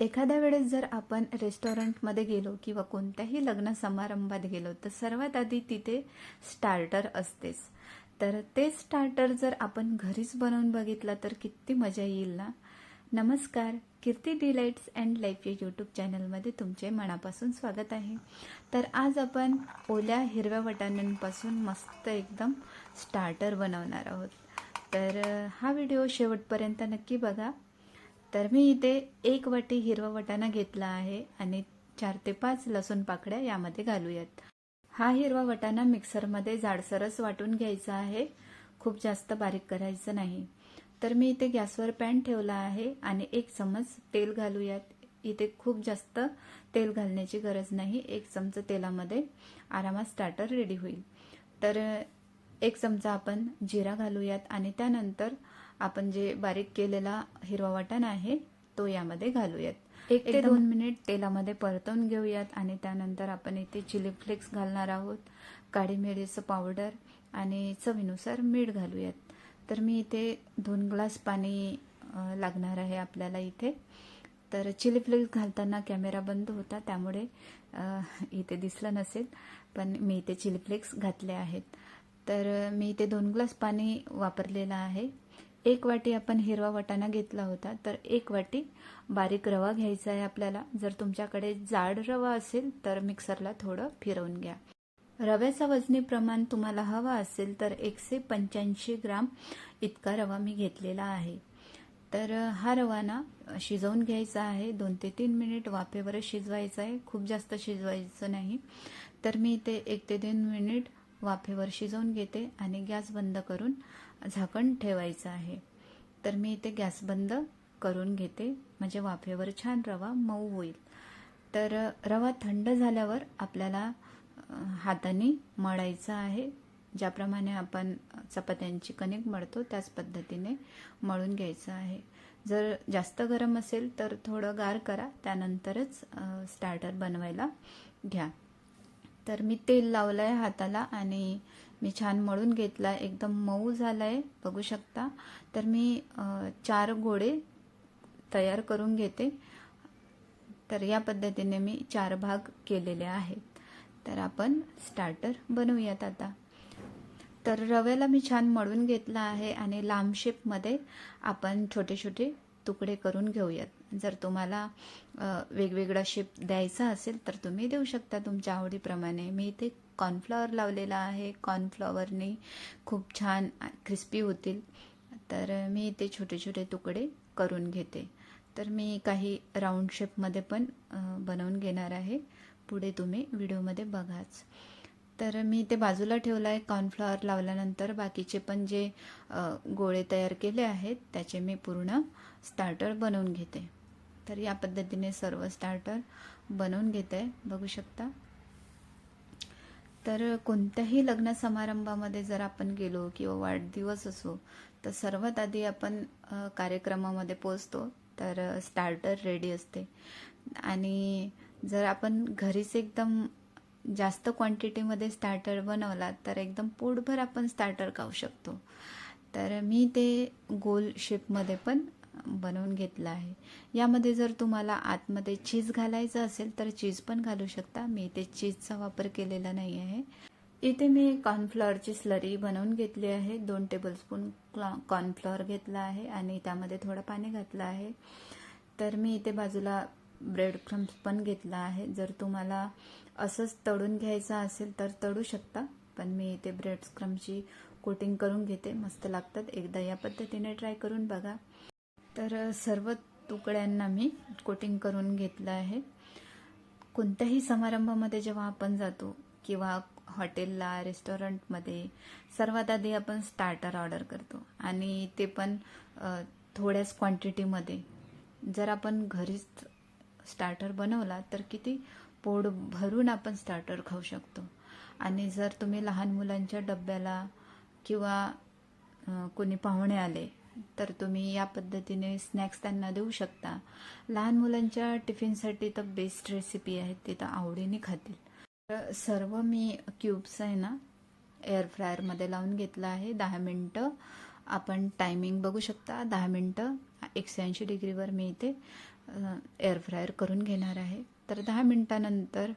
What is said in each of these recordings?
एखाद्या वेळेस जर आपण रेस्टॉरंटमध्ये गेलो किंवा कोणत्याही लग्न समारंभात गेलो तर सर्वात आधी तिथे स्टार्टर असतेच. तर ते स्टार्टर जर आपण घरीच बनवून बघितलं तर किती मजा येईल ना? नमस्कार कीर्ती डिलाइट्स अँड लाईफ या यूट्यूब चॅनलमध्ये तुमचे मनापासून स्वागत आहे. तर आज आपण ओल्या हिरव्या वटाण्यांपासून मस्त एकदम स्टार्टर बनवणार आहोत. तर हा व्हिडिओ शेवटपर्यंत नक्की बघा. तर मी इथे एक वाटी हिरवा वाटाणा घेतला आहे आणि चार ते पाच लसूण पाकळ्या यामध्ये घालूयात. हा हिरवा वाटाणा मिक्सरमध्ये जाडसरस वाटून घ्यायचा आहे. खूप जास्त बारीक करायचं नाही. तर मी इथे गॅसवर पॅन ठेवला आहे आणि एक चमच तेल घालूयात. इथे खूप जास्त तेल घालण्याची गरज नाही. एक चमचा तेलामध्ये आरामात स्टार्टर रेडी होईल. तर एक चमचा आपण जिरा घालूयात आणि त्यानंतर आपण जे बारीक केलेला हिरवा वाटाणा आहे तो यामध्ये घालूयात. एक ते दोन मिनिट तेलामध्ये परतवून घेऊयात आणि त्यानंतर आपण इथे चिली फ्लेक्स घालणार आहोत काळी मिरीचं पावडर आणि चवीनुसार मीठ घालूयात. तर मी इथे दोन ग्लास पाणी लागणार आहे आपल्याला इथे. तर चिली फ्लेक्स घालताना कॅमेरा बंद होता त्यामुळे इथे दिसलं नसेल पण मी इथे चिली फ्लेक्स घातले आहेत. तर मी इथे दोन ग्लास पाणी वापरलेलं आहे. एक वाटी आपण हिरवा वाटाणा घेतला होता तर एक वाटी बारीक रवा घ्यायचा आहे आपल्याला. जर तुमच्याकडे जाड रवा असेल तर मिक्सरला थोडं फिरवून घ्या. रव्याचा वजनी प्रमाण तुम्हाला हवा असेल तर एकशे पंच्याऐंशी ग्राम इतका रवा मी घेतलेला आहे. तर हा रवा ना शिजवून घ्यायचा आहे. दोन ते तीन मिनिट वाफेवरच शिजवायचा आहे. खूप जास्त शिजवायचं नाही. तर मी इथे एक ते तीन मिनिट वाफेवर शिजवून घेते आणि गॅस बंद करून झाकण ठेवायचं आहे. तर मी इथे गॅस बंद करून घेते. म्हणजे वाफेवर छान रवा मऊ होईल. तर रवा थंड झाल्यावर आपल्याला हाताने मळायचा आहे. ज्याप्रमाणे आपण चपात्यांची कणिक मळतो त्याच पद्धतीने मळून घ्यायचं आहे. जर जास्त गरम असेल तर थोडं गार करा. त्यानंतरच स्टार्टर बनवायला घ्या. तर मी तेल लावलं आहे हाताला आणि मी छान मळून घेतला. आहे एकदम मऊ झाला आहे बघू शकता. तर मी चार गोळे तयार करून घेते. तर या पद्धतीने मी चार भाग केलेले आहेत. तर आपण स्टार्टर बनवूयात आता. तर रव्याला मी छान मळून घेतला आहे आणि लांब शेपमध्ये आपण छोटे छोटे तुकडे करून घेऊयात. जर तुम्हाला वेगवेगळा शेप द्यायचा असेल तर तुम्ही देऊ शकता तुमच्या आवडीप्रमाणे. मी इथे कॉर्नफ्लॉवर लावलेला आहे. कॉर्नफ्लॉवरने खूप छान क्रिस्पी होतील. तर मी इथे छोटे छोटे तुकडे करून घेते. तर मी काही राऊंड शेपमध्ये पण बनवून घेणार आहे. पुढे तुम्ही व्हिडिओमध्ये बघाच. तर मी ते बाजूला ठेवलं आहे कॉर्नफ्लॉवर लावल्यानंतर बाकीचे पण जे गोळे तयार केले आहेत त्याचे मी पूर्ण स्टार्टर बनवून घेते. तर या पद्धतीने सर्व स्टार्टर बनवून घेते. बघू शकता. तर कोणत्याही लग्न समारंभामध्ये जर आपण गेलो किंवा वाढदिवस असो तर सर्वात आधी आपण कार्यक्रमामध्ये पोचतो तर स्टार्टर रेडी असते. आणि जर आपण घरीच एकदम जास्त क्वांटिटीमध्ये स्टार्टर बनवला तर एकदम पोटभर आपण स्टार्टर खाऊ शकतो. तर मी ते गोल शेपमध्ये पण बनवून घेतलं आहे. यामध्ये जर तुम्हाला आतमध्ये चीज घालायचं असेल तर चीज पण घालू शकता. मी इथे चीजचा वापर केलेला नाही आहे इथे मी कॉर्नफ्लॉवरची स्लरी बनवून घेतली आहे. दोन टेबलस्पून कॉर्नफ्लॉवर घेतला आहे आणि त्यामध्ये थोडं पाणी घातलं आहे. तर मी इथे बाजूला ब्रेड क्रम्स पण घेतला आहे. जर तुम्हाला असंच तळून घ्यायचं असेल तर तळू शकता पण मी इथे ब्रेड क्रम्सची कोटिंग करून घेते. मस्त लागतात. एकदा या पद्धतीने ट्राय करून बघा. तर सर्व तुकड्यांना मी कोटिंग करून घेतलं आहे. कोणत्याही समारंभामध्ये जेव्हा आपण जातो किंवा हॉटेलला रेस्टॉरंटमध्ये सर्वात आधी आपण स्टार्टर ऑर्डर करतो. आणि ते पण थोड्याच क्वांटिटीमध्ये. जर आपण घरीच स्टार्टर बनवला तर किती पोट भरून आपण स्टार्टर खाऊ शकतो. आणि जर तुम्ही लहान मुलांच्या डब्याला किंवा कोणी पाहुणे आले तर तुम्ही या पद्धतीने स्नॅक्स त्यांना देऊ शकता. लहान मुलांच्या टिफिनसाठी तर बेस्ट रेसिपी आहे ते तर आवडीने खातील. तर सर्व मी क्यूब्स आहे ना एअर फ्रायरमध्ये लावून घेतलं आहे. दहा मिनटं आपण टायमिंग बघू शकता. दहा मिनटं एकशे ऐंशी डिग्रीवर मी इथे एअर फ्रायर करून घेणार आहे. तर दहा मिनटानंतर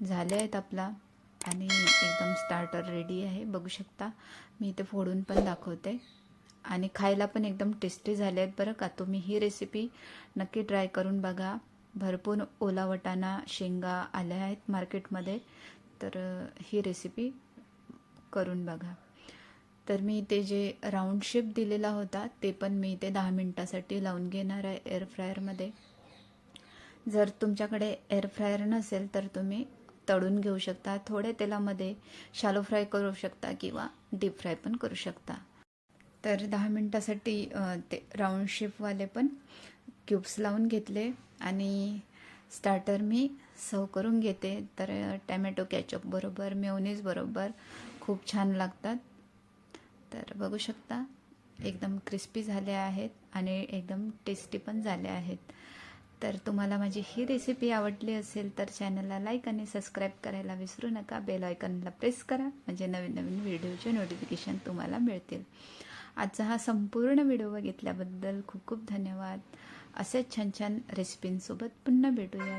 झाले आहेत आपला आणि एकदम स्टार्टर रेडी आहे. बघू शकता. मी इथे फोडून पण दाखवते. आणि खायला पण एकदम टेस्टी झाले आहेत बरं का. तुम्ही ही रेसिपी नक्की ट्राय करून बघा. भरपूर ओला वटाणा शेंगा आल्या आहेत मार्केटमध्ये तर ही रेसिपी करून बघा. तर मी इथे जे राऊंड शेप दिलेला होता ते पण मी इथे दहा मिनटासाठी लावून घेणार आहे एअर फ्रायरमध्ये जर तुमच्याकडे एअर फ्रायर नसेल तर तुम्ही तळून घेऊ शकता थोडे तेलामध्ये शालो फ्राय करू शकता किंवा डीप फ्राय पण करू शकता. तर दहा मिनटासाठी ते राऊंड शेपवाले पण क्यूब्स लावून घेतले आणि स्टार्टर मी सर्व करून घेते. तर टॅमॅटो कॅचअप बरोबर मेवनीज बरोबर खूप छान लागतात. तर बघू शकता एकदम क्रिस्पी झाले आहेत आणि एकदम टेस्टी पण झाले आहेत. तर तुम्हाला माझी ही रेसिपी आवडली असेल तर चॅनलला लाईक आणि सबस्क्राईब करायला विसरू नका. बेल आयकनला प्रेस करा म्हणजे नवीन नवीन व्हिडिओचे नोटिफिकेशन तुम्हाला मिळतील. आजचा हा संपूर्ण व्हिडिओ बघितल्याबद्दल खूप खूप धन्यवाद. असेच छान छान रेसिपींसोबत पुन्हा भेटूयात.